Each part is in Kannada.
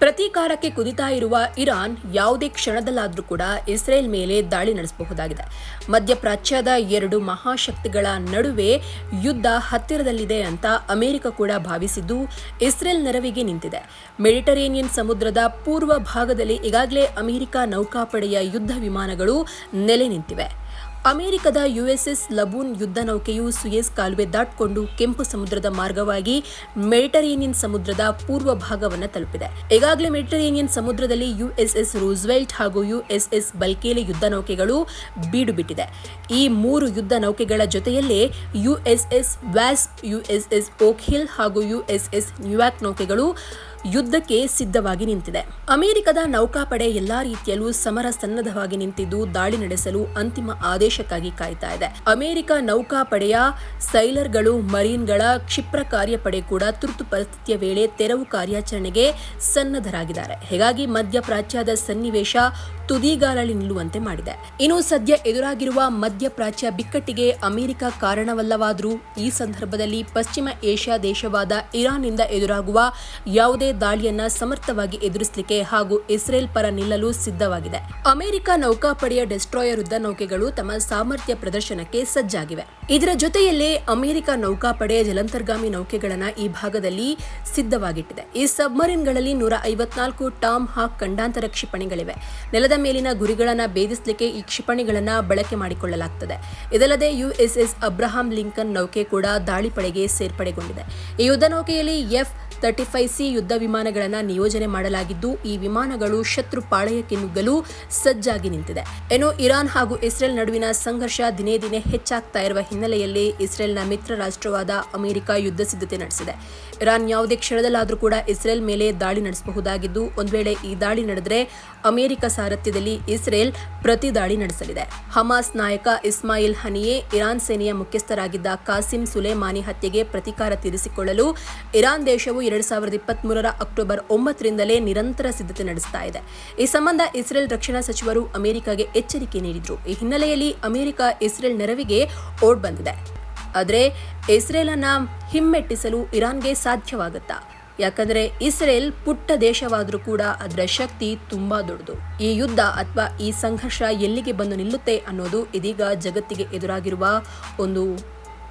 ಪ್ರತೀಕಾರಕ್ಕೆ ಕುದಿತಾ ಇರುವ ಇರಾನ್ ಯಾವುದೇ ಕ್ಷಣದಲ್ಲಾದರೂ ಕೂಡ ಇಸ್ರೇಲ್ ಮೇಲೆ ದಾಳಿ ನಡೆಸಬಹುದಾಗಿದೆ. ಮಧ್ಯಪ್ರಾಚ್ಯದ ಎರಡು ಮಹಾಶಕ್ತಿಗಳ ನಡುವೆ ಯುದ್ಧ ಹತ್ತಿರದಲ್ಲಿದೆ ಅಂತ ಅಮೆರಿಕ ಕೂಡ ಭಾವಿಸಿದ್ದು ಇಸ್ರೇಲ್ ನೆರವಿಗೆ ನಿಂತಿದೆ. ಮೆಡಿಟರೇನಿಯನ್ ಸಮುದ್ರದ ಪೂರ್ವ ಭಾಗದಲ್ಲಿ ಈಗಾಗಲೇ ಅಮೆರಿಕ ನೌಕಾಪಡೆಯ ಯುದ್ಧ ವಿಮಾನಗಳು ನೆಲೆ ನಿಂತಿವೆ. ಅಮೆರಿಕದ ಯುಎಸ್ಎಸ್ ಲಬೂನ್ ಯುದ್ಧ ನೌಕೆಯು ಸುಯೇಸ್ ಕಾಲುವೆ ದಾಟಿಕೊಂಡು ಕೆಂಪು ಸಮುದ್ರದ ಮಾರ್ಗವಾಗಿ ಮೆಡಿಟರೇನಿಯನ್ ಸಮುದ್ರದ ಪೂರ್ವ ಭಾಗವನ್ನು ತಲುಪಿದೆ. ಈಗಾಗಲೇ ಮೆಡಿಟರೇನಿಯನ್ ಸಮುದ್ರದಲ್ಲಿ ಯುಎಸ್ಎಸ್ ರೂಸ್ವೆಲ್ಟ್ ಹಾಗೂ ಯುಎಸ್ಎಸ್ ಬಲ್ಕೇಲಿ ಯುದ್ಧ ನೌಕೆಗಳು ಬೀಡು ಬಿಟ್ಟಿದೆ ಈ ಮೂರು ಯುದ್ಧ ನೌಕೆಗಳ ಜೊತೆಯಲ್ಲೇ ಯುಎಸ್ಎಸ್ ವ್ಯಾಸ್ಪ್, ಯುಎಸ್ಎಸ್ ಓಕ್ ಹಾಗೂ ಯುಎಸ್ಎಸ್ ನ್ಯೂಯಾರ್ಕ್ ನೌಕೆಗಳು ಯುದ್ಧಕ್ಕೆ ಸಿದ್ಧವಾಗಿ ನಿಂತಿದೆ. ಅಮೆರಿಕದ ನೌಕಾಪಡೆ ಎಲ್ಲಾ ರೀತಿಯಲ್ಲೂ ಸಮರ ಸನ್ನದ್ಧವಾಗಿ ನಿಂತಿದ್ದು ದಾಳಿ ನಡೆಸಲು ಅಂತಿಮ ಆದೇಶಕ್ಕಾಗಿ ಕಾಯ್ತಾ ಇದೆ. ಅಮೆರಿಕ ನೌಕಾಪಡೆಯ ಸೈಲರ್ಗಳು, ಮರೀನ್ಗಳ ಕ್ಷಿಪ್ರ ಕಾರ್ಯಪಡೆ ಕೂಡ ತುರ್ತು ಪರಿಸ್ಥಿತಿಯ ವೇಳೆ ತೆರವು ಕಾರ್ಯಾಚರಣೆಗೆ ಸನ್ನದ್ಧರಾಗಿದ್ದಾರೆ. ಹೀಗಾಗಿ ಮಧ್ಯಪ್ರಾಚ್ಯದ ಸನ್ನಿವೇಶ ತುದಿಗಾಲಲ್ಲಿ ನಿಲ್ಲುವಂತೆ ಮಾಡಿದೆ. ಇನ್ನು ಸದ್ಯ ಎದುರಾಗಿರುವ ಮಧ್ಯಪ್ರಾಚ್ಯ ಬಿಕ್ಕಟ್ಟಿಗೆ ಅಮೆರಿಕ ಕಾರಣವಲ್ಲವಾದರೂ ಈ ಸಂದರ್ಭದಲ್ಲಿ ಪಶ್ಚಿಮ ಏಷ್ಯಾ ದೇಶವಾದ ಇರಾನ್ನಿಂದ ಎದುರಾಗುವ ಯಾವುದೇ ದಾಳಿಯನ್ನ ಸಮರ್ಥವಾಗಿ ಎದುರಿಸಲಿಕ್ಕೆ ಹಾಗೂ ಇಸ್ರೇಲ್ ಪರ ನಿಲ್ಲಲು ಸಿದ್ಧವಾಗಿದೆ. ಅಮೆರಿಕ ನೌಕಾಪಡೆಯ ಡೆಸ್ಟ್ರಾಯರ್ ಯುದ್ಧ ನೌಕೆಗಳು ತಮ್ಮ ಸಾಮರ್ಥ್ಯ ಪ್ರದರ್ಶನಕ್ಕೆ ಸಜ್ಜಾಗಿವೆ. ಇದರ ಜೊತೆಯಲ್ಲೇ ಅಮೆರಿಕ ನೌಕಾಪಡೆ ಜಲಂತರ್ಗಾಮಿ ನೌಕೆಗಳನ್ನ ಈ ಭಾಗದಲ್ಲಿ ಸಿದ್ಧವಾಗಿಟ್ಟಿದೆ. ಈ ಸಬ್ಮರೀನ್ಗಳಲ್ಲಿ ನೂರ ಐವತ್ನಾಲ್ಕು ಟಾಮ್ ಹಾಕ್ ಖಂಡಾಂತರ ಕ್ಷಿಪಣಿಗಳಿವೆ. ನೆಲದ ಮೇಲಿನ ಗುರಿಗಳನ್ನು ಭೇದಿಸಲಿಕ್ಕೆ ಈ ಕ್ಷಿಪಣಿಗಳನ್ನು ಬಳಕೆ ಮಾಡಿಕೊಳ್ಳಲಾಗುತ್ತದೆ ಇದಲ್ಲದೆ ಯುಎಸ್ಎಸ್ ಅಬ್ರಹಾಂ ಲಿಂಕನ್ ನೌಕೆ ಕೂಡ ದಾಳಿಪಡೆಗೆ ಸೇರ್ಪಡೆಗೊಂಡಿದೆ. ಈ ಯುದ್ಧ ನೌಕೆಯಲ್ಲಿ ಎಫ್ ತರ್ಟಿ ಫೈವ್ ಸಿ ಯುದ್ಧ ವಿಮಾನಗಳನ್ನು ನಿಯೋಜನೆ ಮಾಡಲಾಗಿದ್ದು, ಈ ವಿಮಾನಗಳು ಶತ್ರು ಪಾಳಯಕ್ಕೆ ನುಗ್ಗಲು ಸಜ್ಜಾಗಿ ನಿಂತಿದೆ. ಏನು ಇರಾನ್ ಹಾಗೂ ಇಸ್ರೇಲ್ ನಡುವಿನ ಸಂಘರ್ಷ ದಿನೇ ದಿನೇ ಹೆಚ್ಚಾಗ್ತಾ ಇರುವ ಹಿನ್ನೆಲೆಯಲ್ಲಿ ಇಸ್ರೇಲ್ನ ಮಿತ್ರ ರಾಷ್ಟ್ರವಾದ ಅಮೆರಿಕ ಯುದ್ಧ ಸಿದ್ಧತೆ ನಡೆಸಿದೆ. ಇರಾನ್ ಯಾವುದೇ ಕ್ಷಣದಲ್ಲಾದರೂ ಕೂಡ ಇಸ್ರೇಲ್ ಮೇಲೆ ದಾಳಿ ನಡೆಸಬಹುದಾಗಿದ್ದು, ಒಂದು ವೇಳೆ ಈ ದಾಳಿ ನಡೆದರೆ ಅಮೆರಿಕ ಸಾರಥ್ಯದಲ್ಲಿ ಇಸ್ರೇಲ್ ಪ್ರತಿ ದಾಳಿ ನಡೆಸಲಿದೆ. ಹಮಾಸ್ ನಾಯಕ ಇಸ್ಮಾಯಿಲ್ ಹನಿಯೇ ಇರಾನ್ ಸೇನೆಯ ಮುಖ್ಯಸ್ಥರಾಗಿದ್ದ ಕಾಸಿಂ ಸುಲೇಮಾನಿ ಹತ್ಯೆಗೆ ಪ್ರತೀಕಾರ ತೀರಿಸಿಕೊಳ್ಳಲು ಇರಾನ್ ದೇಶವು ಎರಡ್ ಸಾವಿರದ ಇಪ್ಪತ್ತ್ ಮೂರರ ಅಕ್ಟೋಬರ್ ಒಂಬತ್ತರಿಂದಲೇ ನಿರಂತರ ಸಿದ್ಧತೆ ನಡೆಸ್ತಾ ಇದೆ. ಈ ಸಂಬಂಧ ಇಸ್ರೇಲ್ ರಕ್ಷಣಾ ಸಚಿವರು ಅಮೆರಿಕಾಗೆ ಎಚ್ಚರಿಕೆ ನೀಡಿದ್ರು. ಈ ಹಿನ್ನೆಲೆಯಲ್ಲಿ ಅಮೆರಿಕ ಇಸ್ರೇಲ್ ನೆರವಿಗೆ ಓಡ್ ಬಂದಿದೆ. ಆದರೆ ಇಸ್ರೇಲ್ ಅನ್ನ ಹಿಮ್ಮೆಟ್ಟಿಸಲು ಇರಾನ್ಗೆ ಸಾಧ್ಯವಾಗುತ್ತಾ? ಯಾಕಂದ್ರೆ ಇಸ್ರೇಲ್ ಪುಟ್ಟ ದೇಶವಾದರೂ ಕೂಡ ಅದರ ಶಕ್ತಿ ತುಂಬಾ ದೊಡ್ಡದು. ಈ ಯುದ್ಧ ಅಥವಾ ಈ ಸಂಘರ್ಷ ಎಲ್ಲಿಗೆ ಬಂದು ನಿಲ್ಲುತ್ತೆ ಅನ್ನೋದು ಇದೀಗ ಜಗತ್ತಿಗೆ ಎದುರಾಗಿರುವ ಒಂದು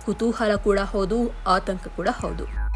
ಕುತೂಹಲ ಕೂಡ ಹೌದು, ಆತಂಕ ಕೂಡ ಹೌದು.